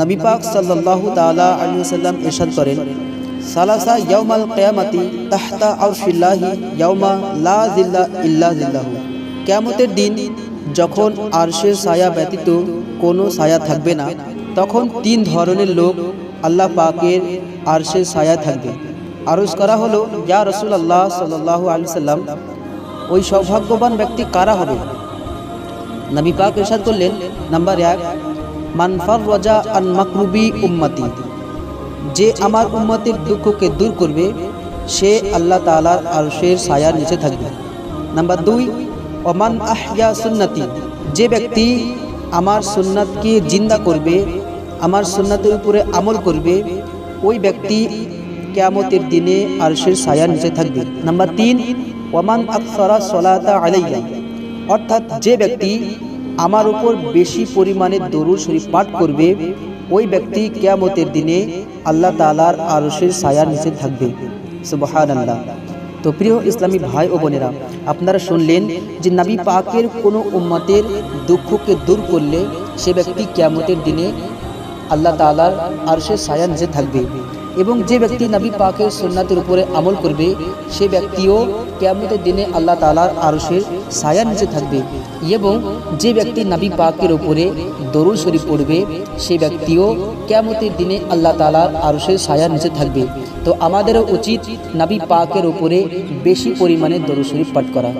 নবী পাক সাল্লাল্লাহু তাআলা আলাইহি সাল্লাম ইরশাদ করেন, সালাসা ইয়াউমাল কিয়ামাতি তাহতা আরশিল্লাহি ইয়াউমা লা জিল্লা ইল্লা জিল্লাহু কিয়ামতের দিন যখন আরশের ছায়া ব্যতীত কোনো ছায়া থাকবে না, তখন তিন ধরনের লোক আল্লাহ পাকের আরশের ছায়া থাকবে। আরজ করা হলো, ইয়া রাসূলুল্লাহ সাল্লাল্লাহু আলাইহি সাল্লাম ওই সৌভাগ্যবান ব্যক্তি কারা হবে? নবী পাক ইরশাদ করলেন, নাম্বার এক মানফার রজা আন মাকরুবি উম্মতি। যে আমার উম্মতের দুঃখকে দূর করবে, সে আল্লাহ তাআলার আরশের ছায়ার নিচে থাকবে। নাম্বার দুই, ওমান আহয়া সুন্নতি। যে ব্যক্তি আমার সুন্নাতকে জিন্দা করবে, আমার সুন্নাতের উপরে আমল করবে, ওই ব্যক্তি কেয়ামতের দিনে আরশের ছায়ার নিচে থাকবে। নাম্বার তিন, ওমান আকসরা সলাতা আলাইয়া অর্থাৎ যে ব্যক্তি আমার উপর বেশি পরিমাণে দরুদ শরীফ পাঠ করবে, ওই ব্যক্তি কেয়ামতের দিনে আল্লাহ তালার আরশের ছায়ার নিচে থাকবে। সুবহান আল্লাহ তো প্রিয় ইসলামী ভাই ও বোনেরা, আপনারা শুনলেন যে নাবি পাকের কোনো উম্মতের দুঃখকে দূর করলে সে ব্যক্তি কেয়ামতের দিনে আল্লাহ তালার আরশের ছায়ার নিচে থাকবে। এবং যে ব্যক্তি নবী পাকের সুন্নাতের উপরে আমল করবে, সে ব্যক্তিও কেয়ামতের দিনে আল্লাহ তালার আরশের ছায়ার নিচে থাকবে এবং যে ব্যক্তি নবী পাকের উপরে দরুদ শরীফ পড়বে, সে ব্যক্তিও কেয়ামতের দিনে আল্লাহ তালার আরশের ছায়ার নিচে থাকবে। তো আমাদেরও উচিত নবী পাকের উপরে বেশি পরিমাণে দরুল শরীফ পাঠ করা।